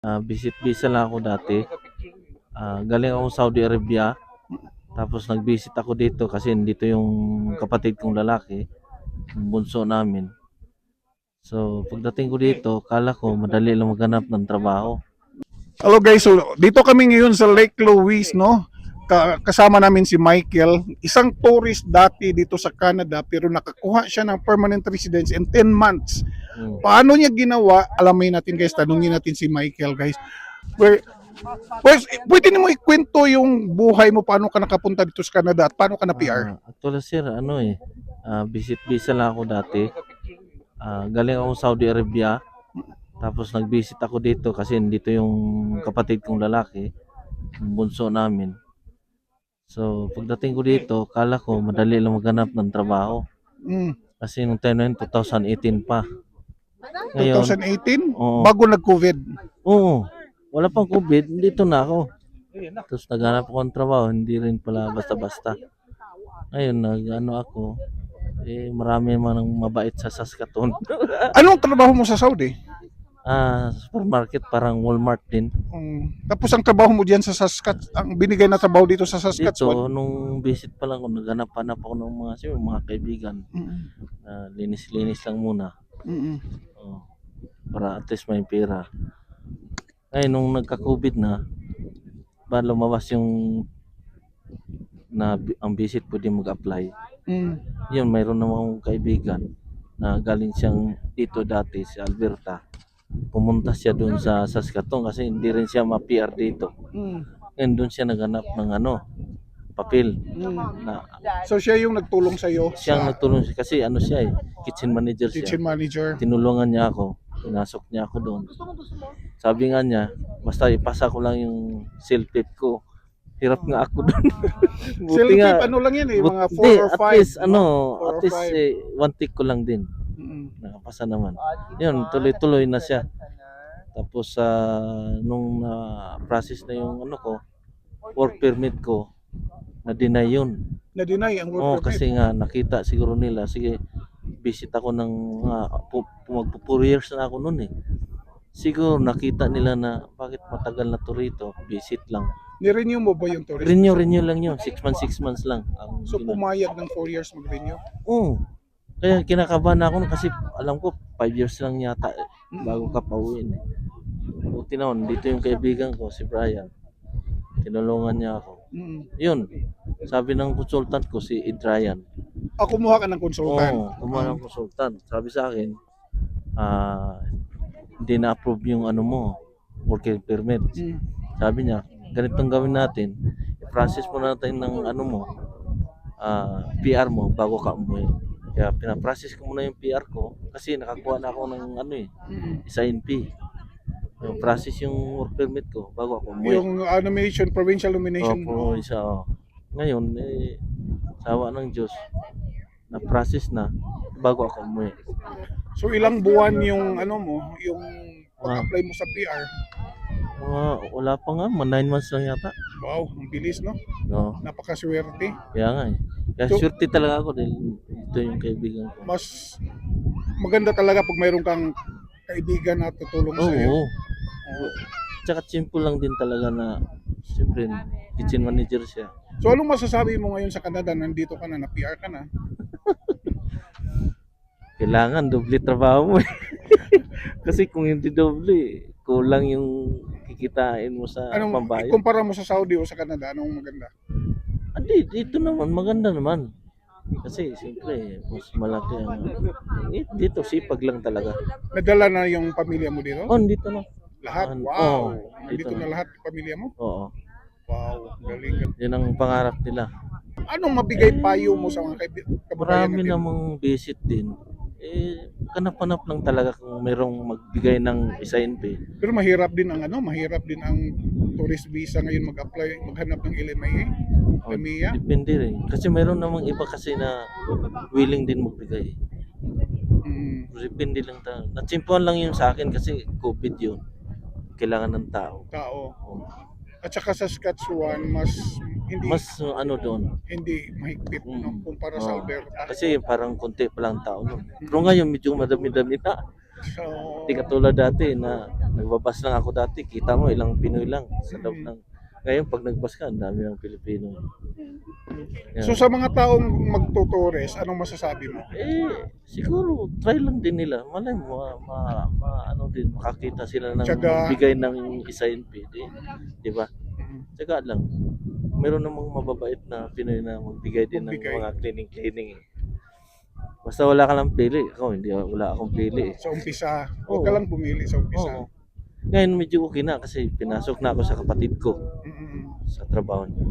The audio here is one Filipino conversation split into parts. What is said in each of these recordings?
Ah, visit visa lang ako dati. Ah, galing ako Saudi Arabia. Tapos nag-visit ako dito kasi dito yung kapatid kong lalaki, yung bunso namin. So, pagdating ko dito, kala ko madali lang maghanap ng trabaho. Hello guys, so dito kami ngayon sa Lake Louise, no? Ka- kasama namin si Michael, isang tourist dati dito sa Canada pero nakakuha siya ng permanent residence in 10 months. Mm. Paano niya ginawa? Alamin natin guys, tanungin natin si Michael guys. Where, pues, pwede mo ikwento yung buhay mo, paano ka nakapunta dito sa Canada at paano ka na PR? Ah, actually sir, ano eh, ah, visit visa lang ako dati. Ah, galing ako Saudi Arabia. Tapos nag-visit ako dito kasi dito yung kapatid kong lalaki, yung bunso namin. So, pagdating ko dito, kala ko madali lang maghanap ng trabaho. Mm, Kasi nung time na yun, 2018 pa. Ngayon, 2018, oo. bago nag-COVID. Oo. Wala pang COVID, dito na ako. Tapos naghanap ako ng trabaho, hindi rin pala basta-basta. Ngayon, nag ano ako, eh marami naman ang mabait sa Saskatoon. Anong trabaho mo sa Saudi? Ah, supermarket parang Walmart din. Mm, tapos ang trabaho mo diyan sa Saskatchewan, ang binigay na trabaho dito sa Dito, Saskatchewan. nung visit pa lang ako, naghanap-hanap ako ng mga, siyempre, mga kaibigan. Mm, na linis-linis lang muna. mm, Oh, para at least may pera. Ngayon, nung nagka-COVID na, ba lumabas yung na ang visit pwede mag-apply. mm. Yun, mayroon namang kaibigan na galing siyang dito dati sa Alberta. Pumunta siya doon sa Saskatoon kasi hindi rin siya ma-PR dito. Mm, Ngayon doon siya naghanap ng ano, papel mm. na So siya yung nagtulong sa iyo. siyang nagtulong siya kasi ano siya eh, kitchen manager siya. kitchen manager. tinulungan niya ako. Pinasok niya ako doon. Sabi nga niya, basta ipasa ko lang yung self-tape ko. Hirap nga ako doon. Buti Selfie, nga. ano lang yan eh, mga 4 di, or at 5. least, ano, at least eh, one tick ko lang din. Nakapasa naman. Yun, tuloy-tuloy na siya. Tapos, ah, nung na-process na yung ano ko, work permit ko, na-deny yun. Na-deny ang work Oo, permit. kasi nga nakita siguro nila, sige, visit ako ng mga, pu, pu, magpo 4 years na ako noon eh. Siguro nakita nila na bakit matagal na to rito, visit lang. Ni-renew mo ba yung tourist? Renew, renew lang yun, 6 months, 6 months lang. Ang So pumayag ng 4 years mag-renew? Oo. Kaya kinakabahan ako kasi alam ko 5 years lang yata eh, bago ka pauwiin eh. Buti na dito yung kaibigan ko, si Brian. Tinulungan niya ako. Mm. Yun, sabi ng consultant ko, si Ed Ryan. Ah, kumuha ka ng konsultan. Oo, kumuha ng consultant. Sabi sa akin, ah, hindi na-approve yung ano mo, working permit. Mm. Sabi niya, ganitong gawin natin, i-process mo natin ng ano mo, ah, PR mo bago ka umuwi. Kaya pinaprocess ko muna yung PR ko kasi nakakuha na ako ng ano eh, Mm. sa NP. Yung process yung work permit ko bago ako umuwi. Yung uh, nomination, provincial nomination. Opo, isa oh. Ngayon, eh, sawa ng Diyos, na-process na bago ako umuwi. So ilang buwan yung ano mo, yung Ah. pag-apply mo sa PR. Mga, wala pa nga, mga 9 months lang yata. Wow, ang bilis no? No, Napakaswerte. kaya nga eh. Kaya So- swerte talaga ako dahil ito yung kaibigan ko. Mas maganda talaga pag mayroon kang kaibigan na tutulong Oo. sa iyo. Tsaka simple lang din talaga na siyempre kitchen manager siya. So anong masasabi mo ngayon sa Canada? Nandito ka na, na PR ka na. Kailangan doble trabaho mo eh. Kasi kung hindi doble, kulang yung kikitain mo sa Anong pambayad. ikumpara mo sa Saudi o sa Canada? Anong maganda? Hindi, dito naman, maganda naman. Kasi siyempre, mas malaki ang... Eh, dito, sipag lang talaga. Nadala na yung pamilya mo dito? Oh, dito na. Lahat? Oo, Wow! dito Nandito na. na lahat yung pamilya mo? Oo. Wow, galing. Yan ang pangarap nila. Anong mabigay payo mo sa mga kaib- kababayan Marami natin? namang visit din. Eh, kanap-kanap lang talaga kung merong magbigay ng SNP. Pero mahirap din ang ano, mahirap din ang tourist visa ngayon mag-apply, maghanap ng LMIA. Oh, LMIA. Depende rin. Kasi meron namang iba kasi na willing din magbigay. Mm. Depende lang ta. Natsimpuan lang yun sa akin kasi COVID yun. Kailangan ng tao. Tao. Oh. At saka sa Saskatchewan, mas hindi Mas uh, ano doon. hindi mahigpit Mm. no, kumpara sa Oh. Alberta. Kasi parang konti pa lang tao nun. Pero ngayon medyo madami-dami na. So, Hindi katulad dati na nagbabas lang ako dati, kita mo ilang Pinoy lang sa loob Mm. ng ngayon pag nagbas ka, ang dami ng Pilipino. Yan. So sa mga taong magtutures, anong masasabi mo? eh, siguro try lang din nila. Malay mo, ma, ma, ma- ano din, makakita sila ng Tsaga. bigay ng isa NPD. Di ba? Mm. Tsaga lang. Meron namang mababait na Pinoy na magbigay din Magbigay. ng mga cleaning-cleaning. eh. Basta wala ka lang pili. Ako, hindi, wala akong pili. eh. Sa umpisa, huwag Oo. ka lang bumili sa umpisa. Oo. Ngayon medyo okay na kasi pinasok na ako sa kapatid ko sa trabaho niya.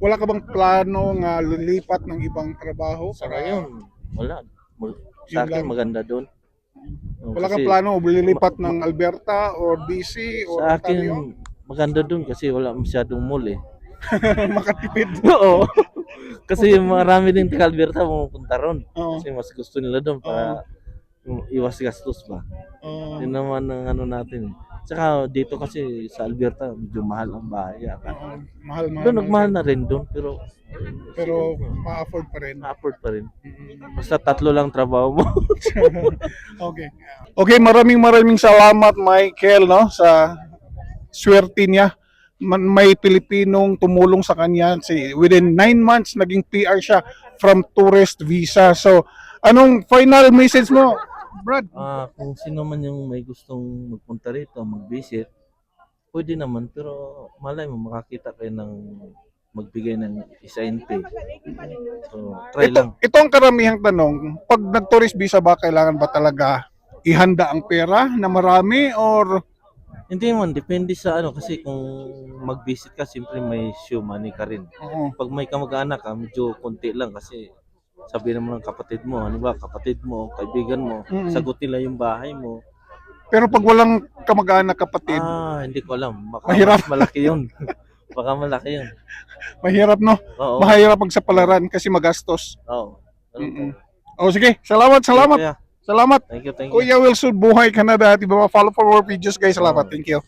Wala ka bang plano nga lilipat ng ibang trabaho? Sa Para ngayon, wala. Mul- Yun Sa akin lang. maganda doon. Oo, wala kang kasi plano lilipat ng Alberta or BC or Sa Ontario? akin, maganda doon kasi wala masyadong mall eh. Makatipid. Oo. kasi marami din taga Alberta pumupunta ron. Oo. Kasi mas gusto nila doon para yung iwas gastos ba. Oo. Yun naman ang ano natin eh. Tsaka dito kasi sa Alberta, medyo mahal ang bahay. yata. Oo. mahal, mahal. Doon, nagmahal na rin doon, pero Pero ma-afford pa rin. na-afford pa rin. Mm. Basta tatlo lang trabaho mo. okay. Okay, maraming maraming salamat Michael no sa swerte niya. Man- May Pilipinong tumulong sa kanya. Si within nine months naging PR siya from tourist visa. So, anong final message mo, Brad? Ah, kung sino man yung may gustong magpunta rito, mag-visit, pwede naman. Pero malay mo, makakita kayo ng magbigay ng NP. So, try lang. Ito, ito ang karamihang tanong. Pag nag-tourist visa ba, kailangan ba talaga ihanda ang pera na marami or Hindi man, depende sa ano. Kasi kung mag-visit ka, siyempre may show money ka rin. Oo. Pag may kamag-anak ka, medyo konti lang kasi sabi naman ng kapatid mo, ano ba, kapatid mo, kaibigan mo, Mm. sagutin lang yung bahay mo. pero pag walang kamag-anak kapatid, Ah, hindi ko alam. Baka Mahirap. malaki yun. Baka malaki yun. mahirap no? Oo. Mahirap pagsapalaran kasi magastos. Oo. Mm-mm. po. O sige, salamat, salamat. Salamat. Thank you, thank you. Kuya Wilson, buhay ka na dati. Follow for more videos guys. Salamat. Thank you.